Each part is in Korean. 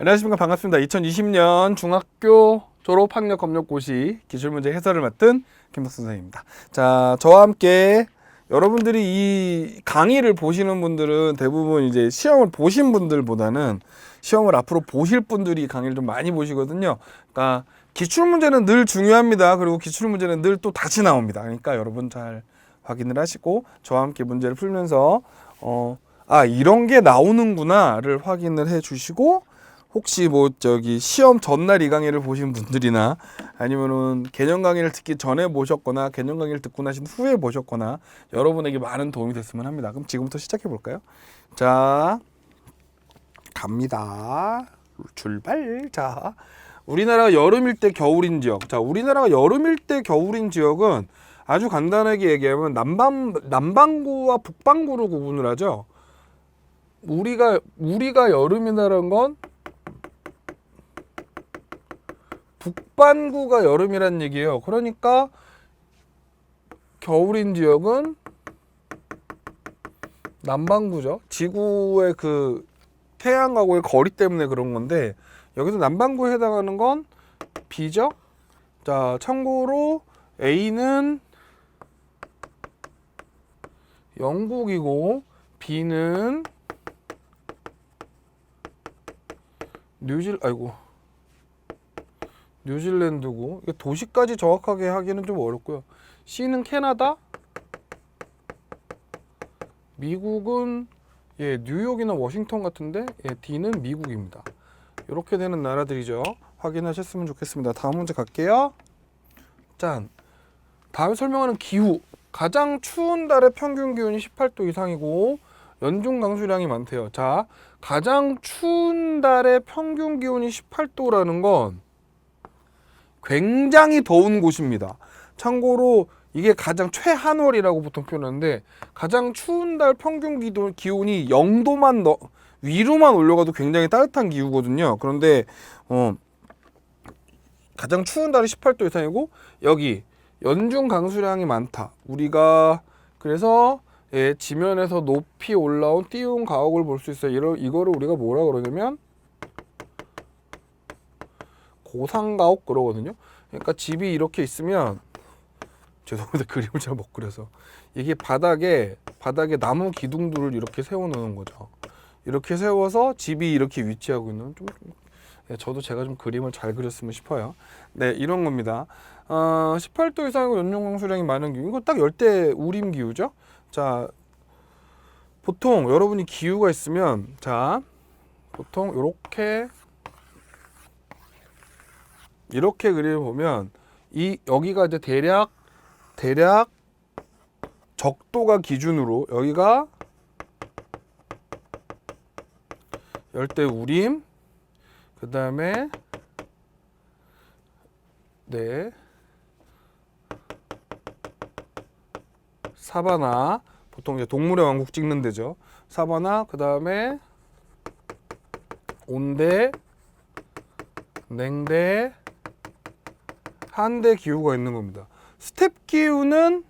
안녕하십니까 반갑습니다. 2020년 중학교 졸업 학력 검역고시 기출문제 해설을 맡은 김덕수 선생님입니다. 자, 저와 함께 여러분들이 이 강의를 보시는 분들은 대부분 이제 시험을 보신 분들보다는 시험을 앞으로 보실 분들이 강의를 좀 많이 보시거든요. 그러니까 기출 문제는 늘 중요합니다. 그리고 기출 문제는 늘 또 다시 나옵니다. 그러니까 여러분 잘 확인을 하시고 저와 함께 문제를 풀면서 어, 아 이런 게 나오는구나를 확인을 해 주시고 혹시 뭐 저기 시험 전날 이 강의를 보신 분들이나 아니면은 개념 강의를 듣기 전에 보셨거나 개념 강의를 듣고 나신 후에 보셨거나 여러분에게 많은 도움이 됐으면 합니다. 그럼 지금부터 시작해 볼까요? 자 갑니다. 출발. 자 우리나라가 여름일 때 겨울인 지역. 자 우리나라가 여름일 때 겨울인 지역은 아주 간단하게 얘기하면 남반 남반구와 북반구로 구분을 하죠. 우리가 우리가 여름이라는 건 북반구가 여름이란 얘기예요. 그러니까 겨울인 지역은 남반구죠. 지구의 그 태양하고의 거리 때문에 그런 건데 여기서 남반구에 해당하는 건 B죠. 자, 참고로 A는 영국이고 B는 뉴질 아이고 뉴질랜드고 도시까지 정확하게 하기는 좀 어렵고요. C는 캐나다, 미국은 예 뉴욕이나 워싱턴 같은데 예, D는 미국입니다. 이렇게 되는 나라들이죠. 확인하셨으면 좋겠습니다. 다음 문제 갈게요. 짠. 다음에 설명하는 기후. 가장 추운 달의 평균 기온이 18도 이상이고 연중 강수량이 많대요. 자, 가장 추운 달의 평균 기온이 18도라는 건 굉장히 더운 곳입니다. 참고로 이게 가장 최한월이라고 보통 표현하는데 가장 추운 달 평균 기온이 0도만 더 위로만 올려가도 굉장히 따뜻한 기후거든요. 그런데 어, 가장 추운 달이 18도 이상이고 여기 연중 강수량이 많다. 우리가 그래서 예, 지면에서 높이 올라온 띄운 가옥을 볼 수 있어요. 이러, 이거를 우리가 뭐라 그러냐면 고상가옥 그러거든요. 그러니까 집이 이렇게 있으면 죄송합니다. 그림을 잘 못 그려서 이게 바닥에 바닥에 나무 기둥들을 이렇게 세워 놓는 거죠. 이렇게 세워서 집이 이렇게 위치하고 있는 좀 예, 저도 제가 좀 그림을 잘 그렸으면 싶어요. 네, 이런 겁니다. 어, 18도 이상이고 연중 강수량이 많은 기후. 이거 딱 열대 우림 기후죠. 자, 보통 여러분이 기후가 있으면 자, 보통 이렇게 이렇게 그림을 보면 이 여기가 이제 대략 대략 적도가 기준으로 여기가 열대 우림 그 다음에 네 사바나 보통 이제 동물의 왕국 찍는 데죠. 사바나 그 다음에 온대 냉대 한대 기후가 있는 겁니다. 스텝 기후는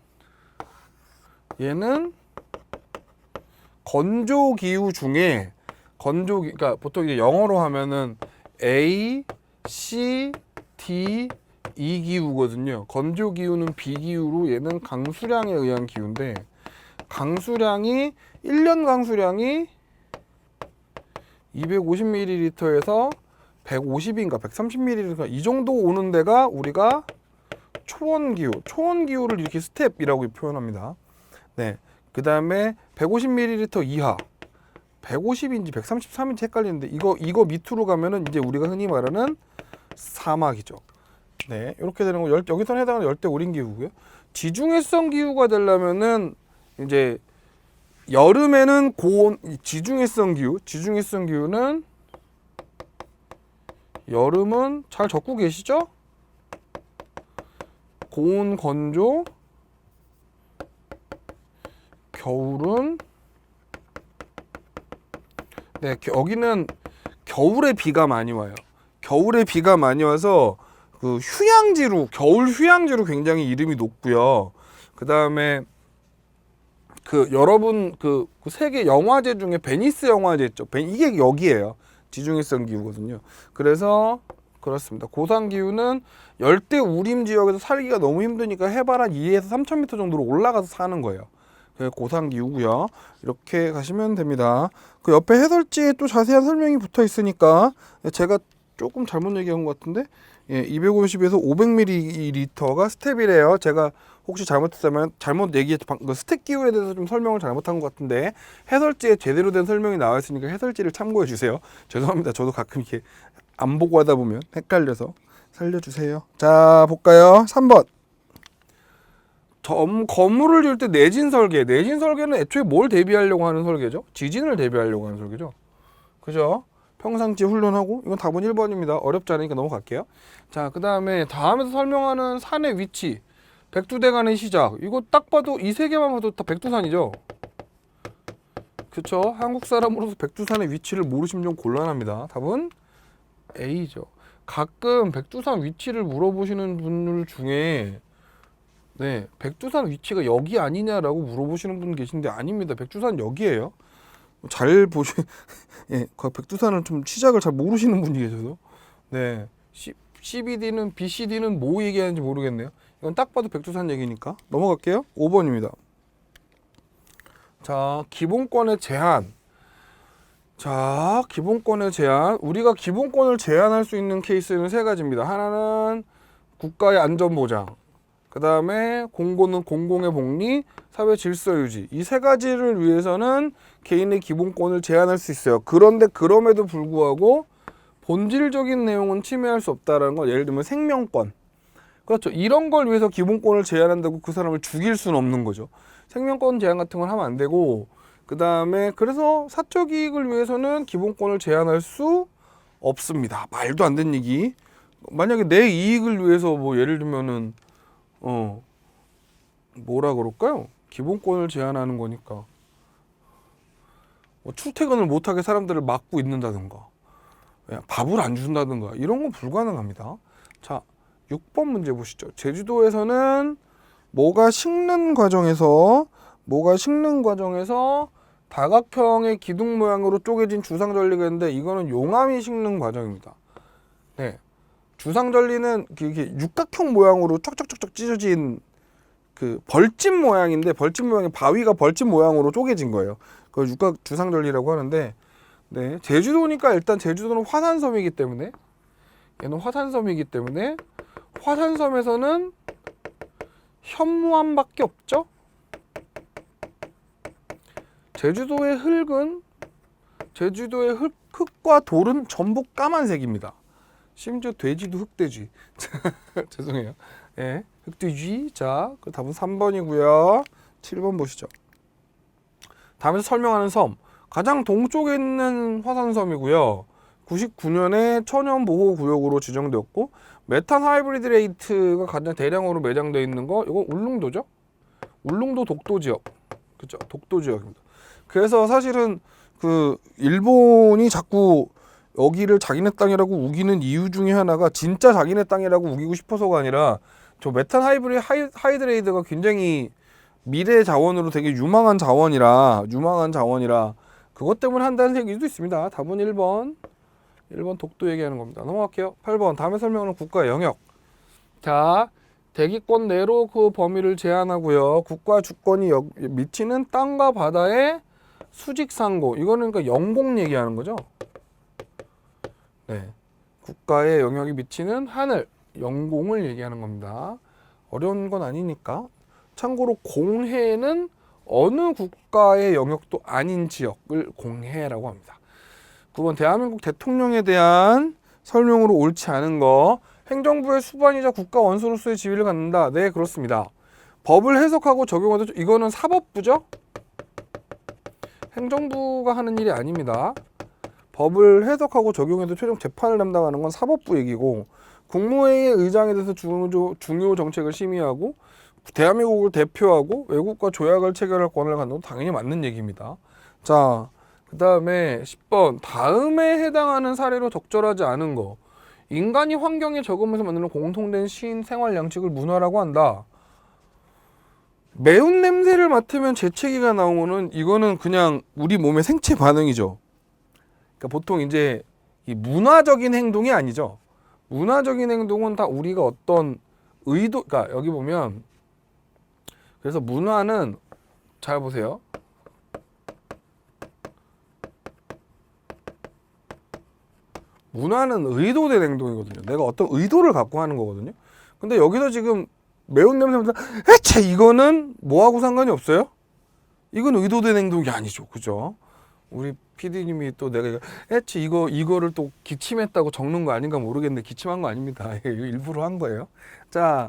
얘는 건조 기후 중에 건조 기 그러니까 보통 이제 영어로 하면은 A, C, D, E 기후거든요. 건조 기후는 B 기후로 얘는 강수량에 의한 기후인데 강수량이 1년 강수량이 250ml에서 150인가 130ml 이 정도 오는 데가 우리가 초원 기후, 초원 기후를 이렇게 스텝이라고 표현합니다. 네. 그 다음에 150ml 이하 150인지 133인지 헷갈리는데 이거 이거 밑으로 가면은 이제 우리가 흔히 말하는 사막이죠. 네. 이렇게 되는 거 열, 여기서 해당하는 열대 우림 기후고요. 지중해성 기후가 되려면은 이제 여름에는 고온 지중해성 기후, 지중해성 기후는 여름은 잘 적고 계시죠? 고온 건조 겨울은 네 겨- 여기는 겨울에 비가 많이 와요. 겨울에 비가 많이 와서 그 휴양지로 겨울 휴양지로 굉장히 이름이 높고요. 그 다음에 그 여러분 그, 그 세계 영화제 중에 베니스 영화제 있죠. 베- 이게 여기예요. 지중해성 기후거든요. 그래서 그렇습니다. 고산 기후는 열대 우림 지역에서 살기가 너무 힘드니까 해발 한 2에서 3,000m 정도로 올라가서 사는 거예요. 그게 고산 기후고요. 이렇게 가시면 됩니다. 그 옆에 해설지에 또 자세한 설명이 붙어 있으니까 제가 조금 잘못 얘기한 것 같은데 예, 250에서 500ml가 스텝이래요. 제가 혹시 잘못했다면 잘못 얘기했 그 스텝 기후에 대해서 좀 설명을 잘못한 것 같은데 해설지에 제대로 된 설명이 나와 있으니까 해설지를 참고해 주세요. 죄송합니다. 저도 가끔 이렇게 안 보고 하다 보면 헷갈려서 살려주세요. 자 볼까요? 3번. 점, 건물을 지을 때 내진 설계. 내진 설계는 애초에 뭘 대비하려고 하는 설계죠? 지진을 대비하려고 하는 설계죠. 그죠? 평상시 훈련하고 이건 답은 1번입니다. 어렵지 않으니까 넘어갈게요. 자, 그 다음에 다음에서 설명하는 산의 위치. 백두대간의 시작. 이거 딱 봐도 이 세 개만 봐도 다 백두산이죠. 그쵸? 한국 사람으로서 백두산의 위치를 모르시면 좀 곤란합니다. 답은 A죠. 가끔 백두산 위치를 물어보시는 분들 중에 네, 백두산 위치가 여기 아니냐라고 물어보시는 분 계신데 아닙니다. 백두산 여기예요. 잘 보시, 예, 그 백두산을 좀 시작을 잘 모르시는 분이 계셔서, 네, C, CBD는 BCD는 뭐 얘기하는지 모르겠네요. 이건 딱 봐도 백두산 얘기니까 넘어갈게요. 5번입니다. 자, 기본권의 제한. 자, 기본권의 제한. 우리가 기본권을 제한할 수 있는 케이스는 세 가지입니다. 하나는 국가의 안전 보장. 그 다음에 공고는 공공의 복리, 사회 질서 유지. 이 세 가지를 위해서는 개인의 기본권을 제한할 수 있어요. 그런데 그럼에도 불구하고 본질적인 내용은 침해할 수 없다라는 건 예를 들면 생명권. 그렇죠. 이런 걸 위해서 기본권을 제한한다고 그 사람을 죽일 수는 없는 거죠. 생명권 제한 같은 걸 하면 안 되고 그 다음에 그래서 사적 이익을 위해서는 기본권을 제한할 수 없습니다. 말도 안 되는 얘기. 만약에 내 이익을 위해서 뭐 예를 들면은 어 뭐라 그럴까요? 기본권을 제한하는 거니까 뭐 출퇴근을 못하게 사람들을 막고 있는다든가 그냥 밥을 안 준다든가 이런 건 불가능합니다. 자, 6번 문제 보시죠. 제주도에서는 뭐가 식는 과정에서 뭐가 식는 과정에서 다각형의 기둥 모양으로 쪼개진 주상 전리가 있는데 이거는 용암이 식는 과정입니다. 네. 주상 전리는 이게 육각형 모양으로 쫙쫙쫙쫙 찢어진 그 벌집 모양인데 벌집 모양의 바위가 벌집 모양으로 쪼개진 거예요. 그 육각 주상 전리라고 하는데 네. 제주도니까 일단 제주도는 화산섬이기 때문에 얘는 화산섬이기 때문에 화산섬에서는 현무암밖에 없죠. 제주도의 흙은 제주도의 흙, 흙과 돌은 전부 까만색입니다. 심지어 돼지도 흑돼지. 죄송해요. 예, 흑돼지. 자, 그 답은 3번이고요. 7번 보시죠. 다음에서 설명하는 섬. 가장 동쪽에 있는 화산섬이고요. 99년에 천연 보호 구역으로 지정되었고 메탄 하이브리드 레이트가 가장 대량으로 매장되어 있는 거 이건 울릉도죠. 울릉도 독도 지역. 그죠? 독도 지역입니다. 그래서 사실은 그 일본이 자꾸 여기를 자기네 땅이라고 우기는 이유 중에 하나가 진짜 자기네 땅이라고 우기고 싶어서가 아니라 저 메탄 하이브리 하이, 하이드레이드가 굉장히 미래 자원으로 되게 유망한 자원이라 유망한 자원이라 그것 때문에 한다는 얘기도 있습니다. 답은 1번. 1번 독도 얘기하는 겁니다. 넘어갈게요. 8번 다음에 설명하는 국가 영역. 자, 대기권 내로 그 범위를 제한하고요. 국가 주권이 여, 미치는 땅과 바다의 수직 상고. 이거는 그러니까 영공 얘기하는 거죠. 네. 국가의 영역이 미치는 하늘, 영공을 얘기하는 겁니다. 어려운 건 아니니까. 참고로 공해는 어느 국가의 영역도 아닌 지역을 공해라고 합니다. 9번 대한민국 대통령에 대한 설명으로 옳지 않은 거 행정부의 수반이자 국가 원수로서의 지위를 갖는다. 네 그렇습니다. 법을 해석하고 적용하도 이거는 사법부죠. 행정부가 하는 일이 아닙니다. 법을 해석하고 적용해도 최종 재판을 담당하는 건 사법부 얘기고 국무회의의 의장에 대해서 중요, 중요 정책을 심의하고 대한민국을 대표하고 외국과 조약을 체결할 권한을 갖는 건 당연히 맞는 얘기입니다. 자, 그 다음에 10번 다음에 해당하는 사례로 적절하지 않은 거 인간이 환경에 적응해서 만드는 공통된 시인 생활 양식을 문화라고 한다. 매운 냄새를 맡으면 재채기가 나오는 이거는 그냥 우리 몸의 생체 반응이죠. 그러니까 보통 이제 이 문화적인 행동이 아니죠. 문화적인 행동은 다 우리가 어떤 의도, 그러니까 여기 보면 그래서 문화는 잘 보세요. 문화는 의도된 행동이거든요. 내가 어떤 의도를 갖고 하는 거거든요. 근데 여기서 지금 매운 냄새보다 에채 이거는 뭐하고 상관이 없어요? 이건 의도된 행동이 아니죠. 그죠? 우리 PD님이 또 내가 에채 이거 이거를 또 기침했다고 적는 거 아닌가 모르겠는데 기침한 거 아닙니다. 일부러 한 거예요. 자,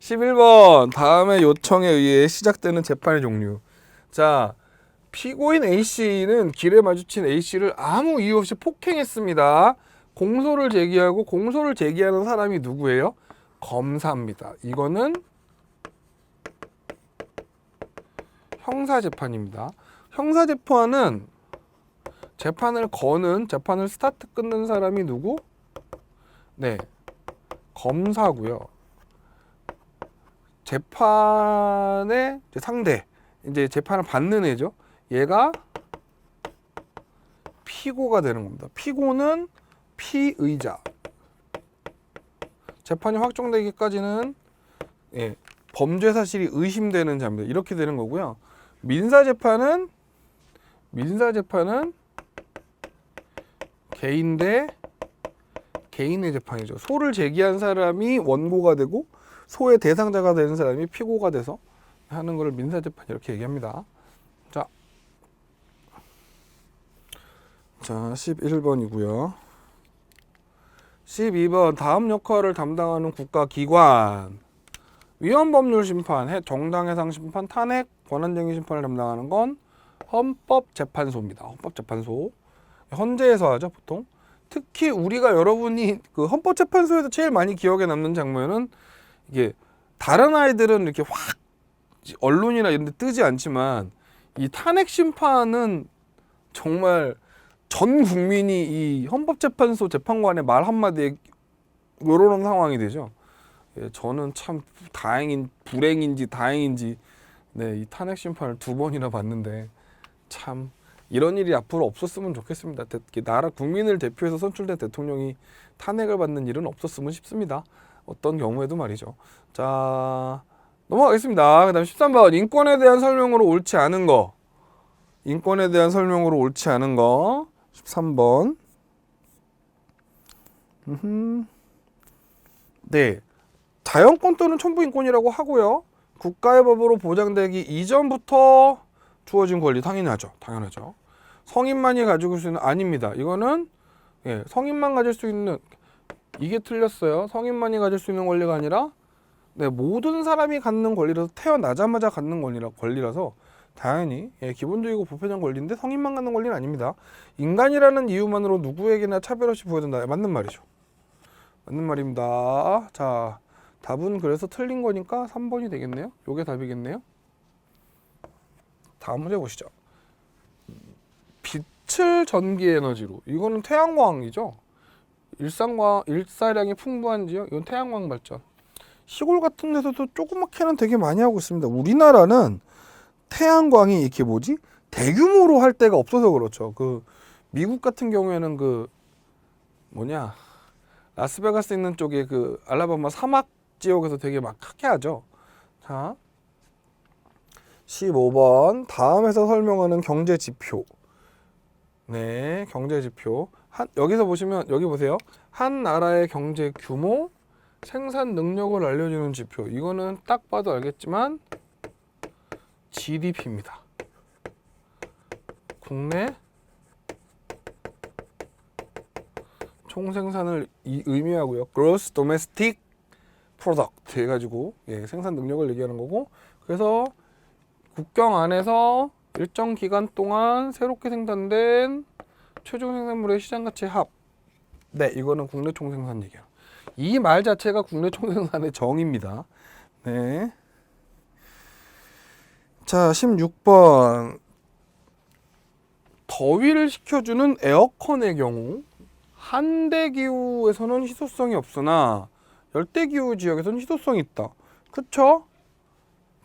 11번 다음에 요청에 의해 시작되는 재판의 종류. 자, 피고인 A 씨는 길에 마주친 A 씨를 아무 이유 없이 폭행했습니다. 공소를 제기하고 공소를 제기하는 사람이 누구예요? 검사입니다. 이거는 형사 재판입니다. 형사 재판은 재판을 거는 재판을 스타트 끊는 사람이 누구? 네. 검사고요. 재판의 상대 이제 재판을 받는 애죠. 얘가 피고가 되는 겁니다. 피고는 피의자. 재판이 확정되기까지는 예, 범죄 사실이 의심되는 자입니다. 이렇게 되는 거고요. 민사 재판은 민사 재판은 개인 대 개인의 재판이죠. 소를 제기한 사람이 원고가 되고 소의 대상자가 되는 사람이 피고가 돼서 하는 것을 민사 재판 이렇게 얘기합니다. 자, 자 11번이고요. 12번 다음 역할을 담당하는 국가기관 위헌법률 심판, 해- 정당해상 심판, 탄핵, 권한쟁의 심판을 담당하는 건 헌법재판소입니다. 헌법재판소 헌재에서 하죠 보통. 특히 우리가 여러분이 그 헌법재판소에서 제일 많이 기억에 남는 장면은 이게 다른 아이들은 이렇게 확 언론이나 이런 데 뜨지 않지만 이 탄핵 심판은 정말 전 국민이 이 헌법재판소 재판관의 말 한마디에 요런 상황이 되죠. 예, 저는 참 다행인 불행인지 다행인지 네, 이 탄핵 심판을 두 번이나 봤는데 참 이런 일이 앞으로 없었으면 좋겠습니다. 대- 나라 국민을 대표해서 선출된 대통령이 탄핵을 받는 일은 없었으면 싶습니다. 어떤 경우에도 말이죠. 자 넘어가겠습니다. 그다음 13번 인권에 대한 설명으로 옳지 않은 거. 인권에 대한 설명으로 옳지 않은 거. 13번. 음흠. 네. 자연권 또는 천부인권이라고 하고요. 국가의 법으로 보장되기 이전부터 주어진 권리 당연하죠. 당연하죠. 성인만이 가지고 있을 수 있는 아닙니다. 이거는 예, 성인만 가질 수 있는 이게 틀렸어요. 성인만이 가질 수 있는 권리가 아니라 네, 모든 사람이 갖는 권리라서 태어나자마자 갖는 권리라 권리라서 당연히 예, 기본적이고 보편적 권리인데 성인만 갖는 권리는 아닙니다. 인간이라는 이유만으로 누구에게나 차별 없이 보여준다. 맞는 말이죠. 맞는 말입니다. 자, 답은 그래서 틀린 거니까 3번이 되겠네요. 요게 답이겠네요. 다음 문제 보시죠. 빛을 전기 에너지로 이거는 태양광이죠. 일상과 일사량이 풍부한 지역 이건 태양광 발전. 시골 같은 데서도 조그맣게는 되게 많이 하고 있습니다. 우리나라는 태양광이 이렇게 뭐지 대규모로 할 때가 없어서 그렇죠. 그 미국 같은 경우에는 그 뭐냐 라스베가스 있는 쪽에 그 알라바마 사막 지역에서 되게 막 크게 하죠. 자, 15번 다음에서 설명하는 경제 지표. 네, 경제 지표. 한 여기서 보시면 여기 보세요. 한 나라의 경제 규모, 생산 능력을 알려주는 지표. 이거는 딱 봐도 알겠지만 GDP입니다. 국내 총생산을 이, 의미하고요. Gross Domestic Product 해가지고 예, 생산 능력을 얘기하는 거고 그래서 국경 안에서 일정 기간 동안 새롭게 생산된 최종 생산물의 시장 가치 합. 네, 이거는 국내 총생산 얘기야. 이 말 자체가 국내 총생산의 정의입니다. 네. 자, 16번. 더위를 식혀주는 에어컨의 경우 한대 기후에서는 희소성이 없으나 열대 기후 지역에서는 희소성이 있다. 그쵸?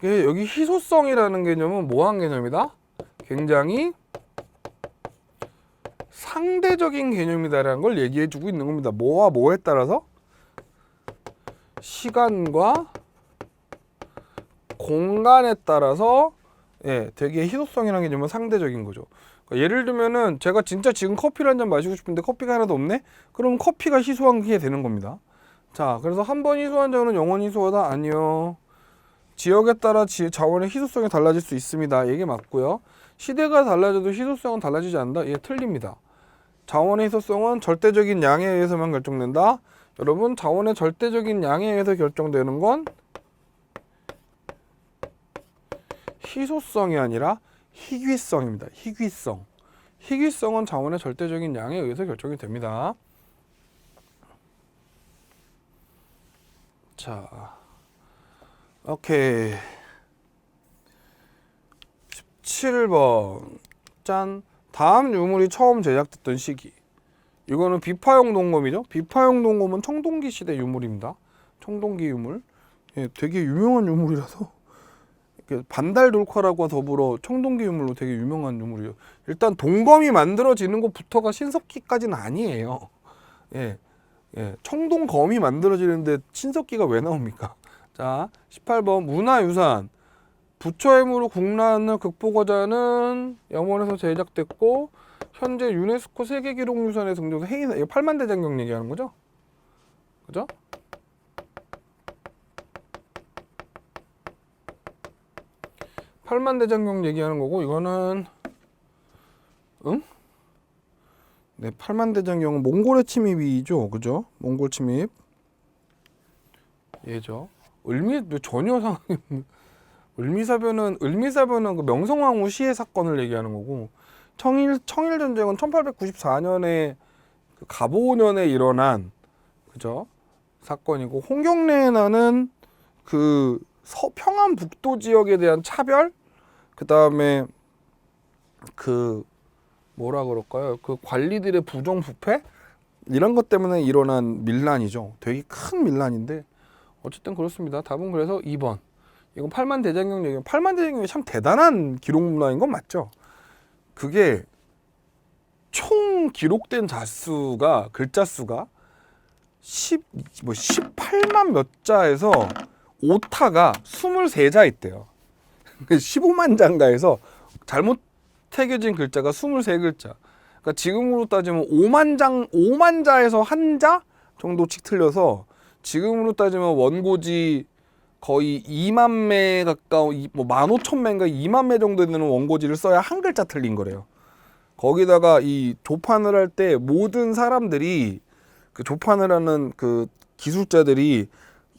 여기 희소성이라는 개념은 뭐한 개념이다? 굉장히 상대적인 개념이다라는 걸 얘기해 주고 있는 겁니다. 뭐와 뭐에 따라서 시간과 공간에 따라서 예, 되게 희소성이라는 개념은 상대적인 거죠. 그러니까 예를 들면은 제가 진짜 지금 커피를 한 잔 마시고 싶은데 커피가 하나도 없네? 그럼 커피가 희소한 게 되는 겁니다. 자, 그래서 한 번 희소한 자원은 영원히 희소하다? 아니요. 지역에 따라 지, 자원의 희소성이 달라질 수 있습니다. 이게 맞고요. 시대가 달라져도 희소성은 달라지지 않는다? 예, 틀립니다. 자원의 희소성은 절대적인 양에 의해서만 결정된다. 여러분, 자원의 절대적인 양에 의해서 결정되는 건 희소성이 아니라 희귀성입니다. 희귀성. 희귀성은 자원의 절대적인 양에 의해서 결정이 됩니다. 자, 오케이. 17번. 짠. 다음 유물이 처음 제작됐던 시기. 이거는 비파용 동검이죠. 비파용 동검은 청동기 시대 유물입니다. 청동기 유물. 예, 되게 유명한 유물이라서 반달 돌화라고 더불어 청동기 유물로 되게 유명한 유물이에요. 일단 동검이 만들어지는 것부터가 신석기까지는 아니에요. 예, 예, 청동검이 만들어지는데 신석기가 왜 나옵니까? 자, 18번 문화유산 부처의무로 국난을 극복하자는 영원에서 제작됐고 현재 유네스코 세계기록유산에 등재돼서 해인 이거 팔만대장경 얘기하는 거죠? 그죠? 팔만대장경 얘기하는 거고 이거는 응? 네, 팔만대장경은 몽골의 침입이죠, 그죠? 몽골 침입 얘죠. 을미 전혀 상황이 을미사변은 을미사변은 그 명성황후 시해 사건을 얘기하는 거고 청일 청일 전쟁은 1894년에 그 가보년에 일어난 그죠 사건이고 홍경래나는 그 서, 평안 북도 지역에 대한 차별? 그 다음에 그 뭐라 그럴까요? 그 관리들의 부정 부패? 이런 것 때문에 일어난 밀란이죠. 되게 큰 밀란인데 어쨌든 그렇습니다. 답은 그래서 2번. 이건 팔만 대장경 얘기. 팔만 대장경이 참 대단한 기록 문화인 건 맞죠. 그게 총 기록된 자수가 글자 수가 10, 뭐 18만 몇 자에서 오타가 23자 있대요. 15만 장가에서 잘못 새겨진 글자가 23글자. 그러니까 지금으로 따지면 5만 장, 5만 자에서 한 자 정도씩 틀려서 지금으로 따지면 원고지 거의 2만 매 가까운 이- 뭐 15,000매인가 2만 매 정도 되는 원고지를 써야 한 글자 틀린 거래요. 거기다가 이 조판을 할 때 모든 사람들이 그 조판을 하는 그 기술자들이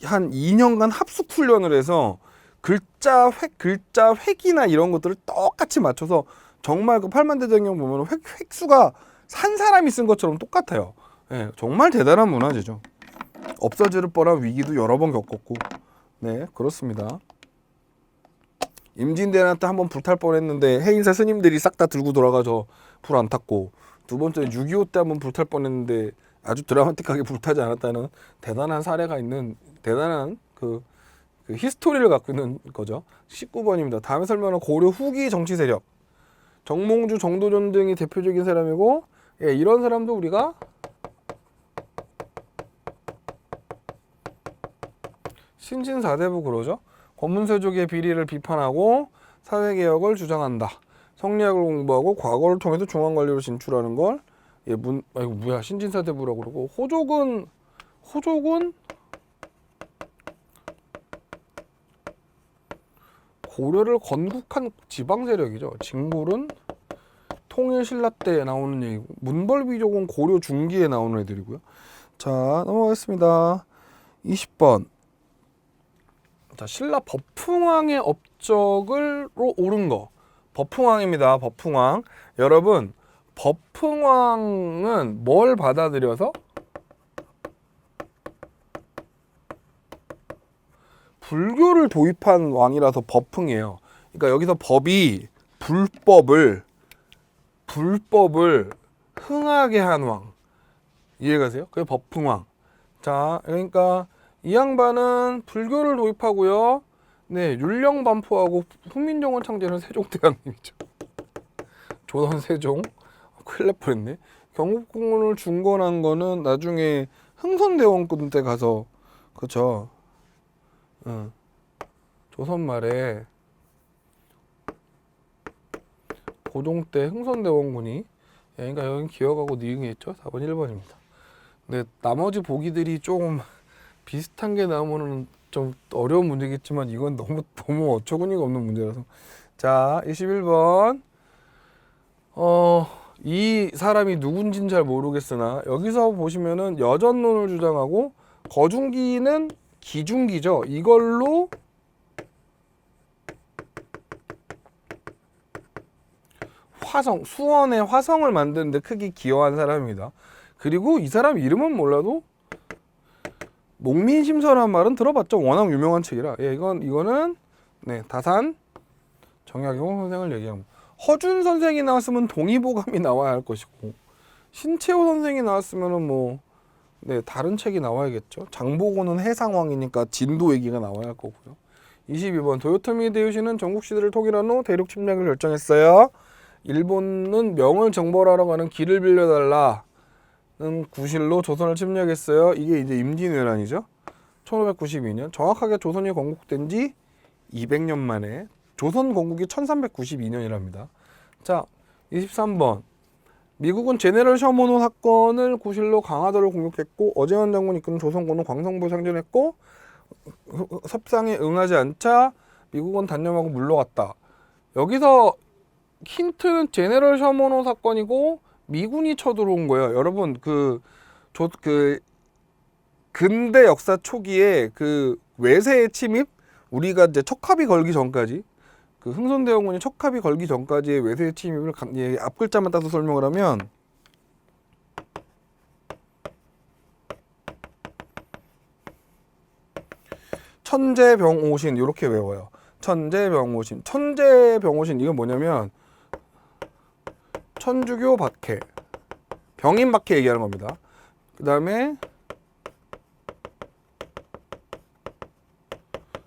한 2년간 합숙 훈련을 해서 글자 획 글자 획이나 이런 것들을 똑같이 맞춰서 정말 그 팔만대장경 보면 획 획수가 산 사람이 쓴 것처럼 똑같아요. 예, 정말 대단한 문화재죠. 없어질 뻔한 위기도 여러 번 겪었고 네, 그렇습니다. 때 한번 불탈 뻔했는데 해인사 스님들이 싹 다 들고 돌아가서 불 안 탔고 두 번째 6.25 때 한번 불탈 뻔했는데 아주 드라마틱하게 불타지 않았다는 대단한 사례가 있는 대단한 그, 그 히스토리를 갖고 있는 거죠. 19번입니다. 다음에 설명은 고려 후기 정치 세력 정몽주, 정도전 등이 대표적인 사람이고 예, 이런 사람도 우리가 신진사대부 그러죠. 권문세족의 비리를 비판하고 사회개혁을 주장한다. 성리학을 공부하고 과거를 통해서 중앙관리로 진출하는 걸 예, 문, 아이고 뭐야 신진사 대부라고 그러고 호족은 호족은 고려를 건국한 지방 세력이죠. 징굴은 통일 신라 때 나오는 얘기고 문벌비족은 고려 중기에 나오는 애들이고요. 자 넘어가겠습니다. 20번 자, 신라 법풍왕의 업적으로 오른 거. 법풍왕입니다. 법풍왕. 여러분, 법풍왕은 뭘 받아들여서 불교를 도입한 왕이라서 법풍이에요. 그러니까 여기서 법이 불법을 불법을 흥하게 한 왕. 이해가세요? 그게 법풍왕. 자, 그러니까 이 양반은 불교를 도입하고요. 네, 율령 반포하고 훈민정원 창제는 세종대왕님이죠. 조선 세종 큰일 날 뻔했네. 경복궁을 중건한 거는 나중에 흥선대원군 때 가서 그쵸. 응. 조선 말에 고종 때 흥선대원군이 예, 그러니까 여기 기억하고 니응이 했죠. 4번 1번입니다. 근데 나머지 보기들이 조금 비슷한 게 나오면은 좀 어려운 문제겠지만 이건 너무 너무 어처구니가 없는 문제라서 자 21번 어 이 사람이 누군진 잘 모르겠으나 여기서 보시면은 여전론을 주장하고 거중기는 기중기죠 이걸로 화성 수원의 화성을 만드는데 크게 기여한 사람입니다 그리고 이 사람 이름은 몰라도 목민심서라는 말은 들어봤죠. 워낙 유명한 책이라. 예, 이건 이거는 네 다산 정약용 선생을 얘기합니다. 허준 선생이 나왔으면 동의보감이 나와야 할 것이고 신채호 선생이 나왔으면은 뭐 네, 다른 책이 나와야겠죠. 장보고는 해상왕이니까 진도 얘기가 나와야 할 거고요. 22번 도요토미 히데요시는 전국 시대를 통일한 후 대륙 침략을 결정했어요. 일본은 명을 정벌하러 가는 길을 빌려달라. 는 구실로 조선을 침략했어요. 이게 이제 임진왜란이죠. 1592년 정확하게 조선이 건국된 지 200년 만에 조선 건국이 1392년이랍니다. 자, 23번 미국은 제네럴 셔모노 사건을 구실로 강화도를 공격했고 어제원 장군이 이끄는 조선군은 광성부에 상전했고 섭상에 응하지 않자 미국은 단념하고 물러갔다. 여기서 힌트는 제네럴 셔모노 사건이고 미군이 쳐들어온 거예요. 여러분 그 조, 그 근대 역사 초기에 그 외세의 침입 우리가 이제 척합이 걸기 전까지 그 흥선대원군이 척합이 걸기 전까지의 외세의 침입을 가- 예, 앞 글자만 따서 설명을 하면 천재병오신 이렇게 외워요. 천재병오신 천재병오신 이건 뭐냐면 천주교 박해, 병인 박해 얘기하는 겁니다. 그 다음에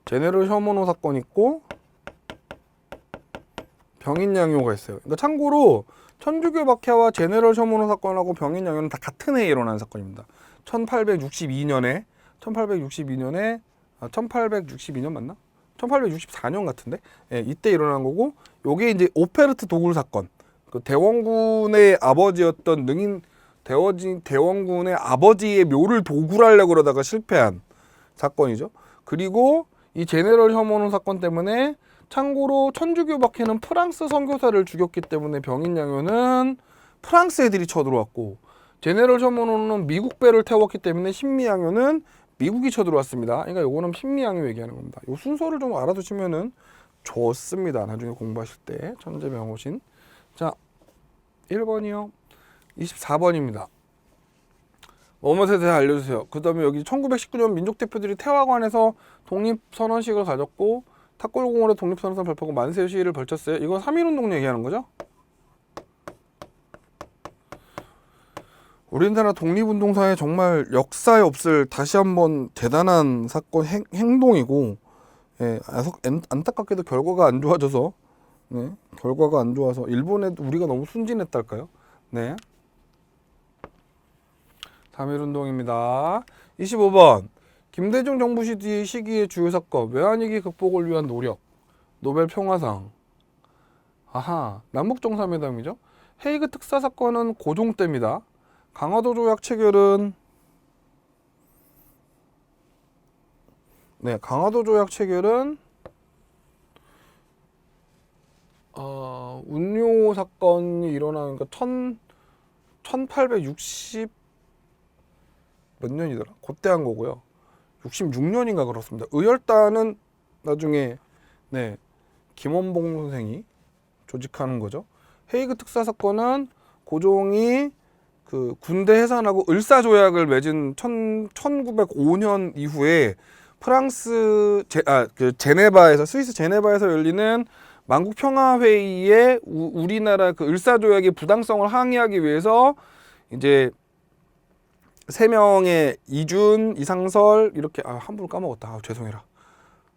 제네럴 셔모노 사건 있고 병인 양요가 있어요. 그러니까 참고로 천주교 박해와 제네럴 셔모노 사건하고 병인 양요는 다 같은 해에 일어난 사건입니다. 1862년에 1862년에 아, 1862년 맞나? 1864년 같은데? 예, 이때 일어난 거고 요게 이제 오페르트 도굴 사건. 그 대원군의 아버지였던 능인 대원진 대원군의 아버지의 묘를 도굴하려고 그러다가 실패한 사건이죠. 그리고 이 제네럴 혐오는 사건 때문에 참고로 천주교 박해는 프랑스 선교사를 죽였기 때문에 병인 양요는 프랑스 애들이 쳐들어왔고 제네럴 혐오는 미국 배를 태웠기 때문에 신미 양요는 미국이 쳐들어왔습니다. 그러니까 요거는 신미 양요 얘기하는 겁니다. 요 순서를 좀 알아두시면은 좋습니다. 나중에 공부하실 때 천재 병호신 자, 1번이요. 24번입니다. 뭐뭐에 대해 알려주세요. 그 다음에 여기 1919년 민족대표들이 태화관에서 독립선언식을 가졌고 탁골공원에 독립선언을 발표하고 만세 시위를 벌쳤어요. 이건 3.1운동 얘기하는 거죠? 우리나라 독립운동사에 정말 역사에 없을 다시 한번 대단한 사건 행, 행동이고 예, 안타깝게도 결과가 안 좋아져서 네, 결과가 안 좋아서 일본에 우리가 너무 순진했달까요? 네. 3.1운동입니다. 25번 김대중 정부 시기 시기의 주요 사건 외환위기 극복을 위한 노력 노벨 평화상 아하 남북 정상회담이죠. 헤이그 특사 사건은 고종 때입니다. 강화도 조약 체결은 네 강화도 조약 체결은 어, 운요 사건이 일어나는 거 천, 1860 몇 년이더라? 그때 한 거고요. 66년인가 그렇습니다. 의열단은 나중에 네 김원봉 선생이 조직하는 거죠. 헤이그 특사 사건은 고종이 그 군대 해산하고 을사 조약을 맺은 천, 1905년 이후에 프랑스 제, 아, 그 제네바에서 스위스 제네바에서 열리는 만국 평화 회의에 우리나라 그 을사 조약의 부당성을 항의하기 위해서 이제 세 명의 이준, 이상설 이렇게 아 함부로 까먹었다. 아, 죄송해라.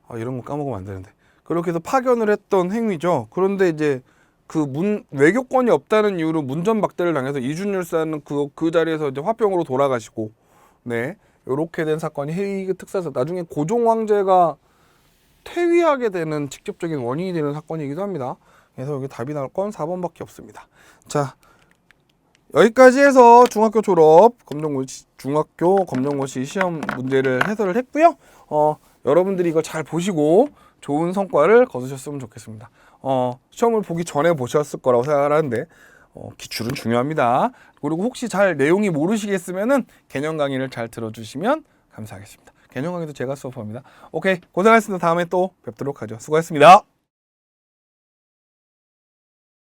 아, 이런 거 까먹으면 안 되는데. 그렇게 해서 파견을 했던 행위죠. 그런데 이제 그 문 외교권이 없다는 이유로 문전박대를 당해서 이준 열사는 그, 그 자리에서 이제 화병으로 돌아가시고 네 요렇게 된 사건이 헤이그 특사서 나중에 고종 황제가 퇴위하게 되는 직접적인 원인이 되는 사건이기도 합니다. 그래서 여기 답이 나올 건 4번밖에 없습니다. 자 여기까지 해서 중학교 졸업 검정고시 중학교 검정고시 시험 문제를 해설을 했고요. 어 여러분들이 이걸 잘 보시고 좋은 성과를 거두셨으면 좋겠습니다. 어 시험을 보기 전에 보셨을 거라고 생각하는데 어, 기출은 중요합니다. 그리고 혹시 잘 내용이 모르시겠으면은 개념 강의를 잘 들어주시면 감사하겠습니다. 개념 강의도 제가 수업합니다. 오케이 고생하셨습니다. 다음에 또 뵙도록 하죠. 수고하셨습니다.